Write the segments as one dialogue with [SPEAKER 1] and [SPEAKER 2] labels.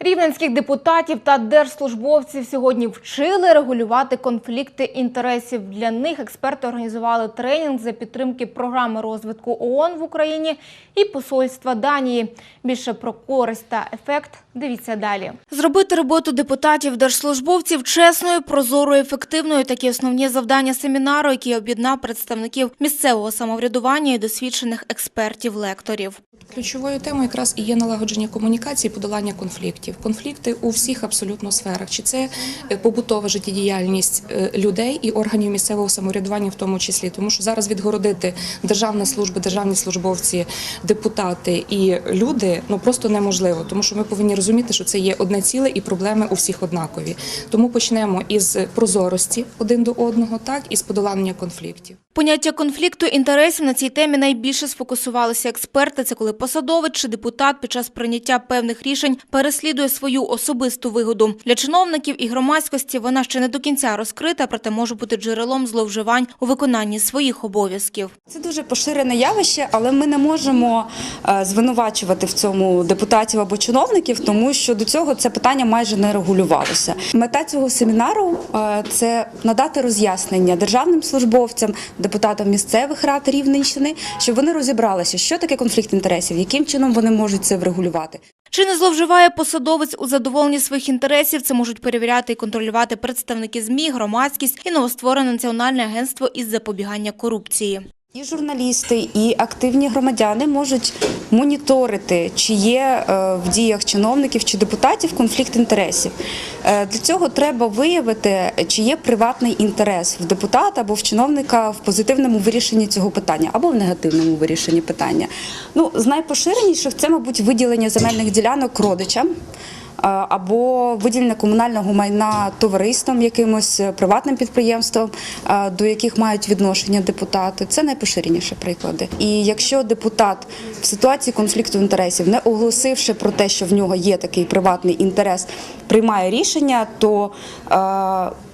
[SPEAKER 1] Рівненських депутатів та держслужбовців сьогодні вчили регулювати конфлікти інтересів. Для них експерти організували тренінг за підтримки програми розвитку ООН в Україні і посольства Данії. Більше про користь та ефект дивіться далі. Зробити роботу депутатів держслужбовців чесною, прозорою, ефективною. Такі основні завдання семінару, який об'єднав представників місцевого самоврядування і досвідчених експертів-лекторів.
[SPEAKER 2] Ключовою темою якраз і є налагодження комунікації, подолання конфліктів. Конфлікти у всіх абсолютно сферах. Чи це е, побутова життєдіяльність е, людей і органів місцевого самоврядування, в тому числі, тому що зараз відгородити державна служба, державні службовці, депутати і люди ну просто неможливо, тому що ми повинні розуміти, що це є одне ціле і проблеми у всіх однакові. Тому почнемо із прозорості один до одного, так і з подолання конфліктів.
[SPEAKER 1] Поняття конфлікту інтересів на цій темі найбільше сфокусувалися експерти. Це коли посадовець чи депутат під час прийняття певних рішень переслідує свою особисту вигоду. Для чиновників і громадськості вона ще не до кінця розкрита, проте може бути джерелом зловживань у виконанні своїх обов'язків.
[SPEAKER 3] Це дуже поширене явище, але ми не можемо е, звинувачувати в цьому депутатів або чиновників, тому що до цього це питання майже не регулювалося. Мета цього семінару е, це надати роз'яснення державним службовцям, депутатам місцевих рад Рівненщини, щоб вони розібралися, що таке конфлікт інтересів, яким чином вони можуть це врегулювати.
[SPEAKER 1] Чи не зловживає посадовець у задоволенні своїх інтересів? Це можуть перевіряти і контролювати представники ЗМІ, громадськість і новостворене національне агентство із запобігання корупції.
[SPEAKER 3] І журналісти, і активні громадяни можуть моніторити, чи є е, в діях чиновників чи депутатів конфлікт інтересів. Е, Для цього треба виявити, чи є приватний інтерес в депутата або в чиновника в позитивному вирішенні цього питання, або в негативному вирішенні питання. Ну, з найпоширеніших це, мабуть, виділення земельних ділянок родичам. Е, Або виділення комунального майна товариствам, якимось е, приватним підприємствам, е, до яких мають відношення депутати. Це найпоширеніші приклади. І якщо депутат в ситуації конфлікту інтересів, не оголосивши про те, що в нього є такий приватний інтерес, приймає рішення, то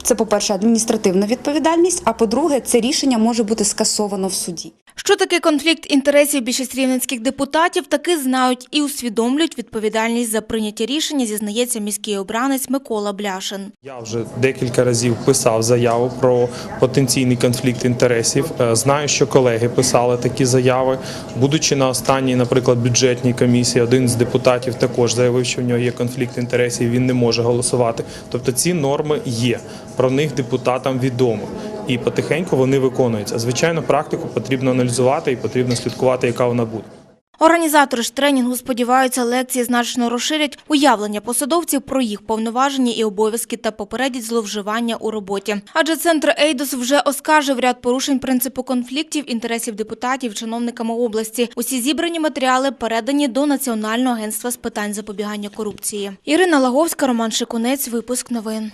[SPEAKER 3] це, по-перше, адміністративна відповідальність. А по-друге, це рішення може бути скасовано в суді.
[SPEAKER 1] Що таке конфлікт інтересів більшість рівненських депутатів, таки знають і усвідомлюють відповідальність за прийняті рішення, зізнається міський обранець Микола Бляшин.
[SPEAKER 4] Я вже декілька разів писав заяву про потенційний конфлікт інтересів. Е, Знаю, що колеги писали такі заяви. Будучи на останній, наприклад, бюджетній комісії, один з депутатів також заявив, що в нього є конфлікт інтересів, він не може голосувати. Тобто ці норми є. Про них депутатам відомо. І потихеньку вони виконуються. Звичайно, практику потрібно аналізувати і потрібно слідкувати, яка вона буде.
[SPEAKER 1] Організатори ж тренінгу сподіваються, лекції значно розширять уявлення посадовців про їх повноваження і обов'язки та попередять зловживання у роботі. Адже центр Ейдос вже оскаржив ряд порушень принципу конфліктів інтересів депутатів чиновниками області. Усі зібрані матеріали передані до Національного агентства з питань запобігання корупції. Ірина Лаговська, Роман Шикунець. Випуск новин.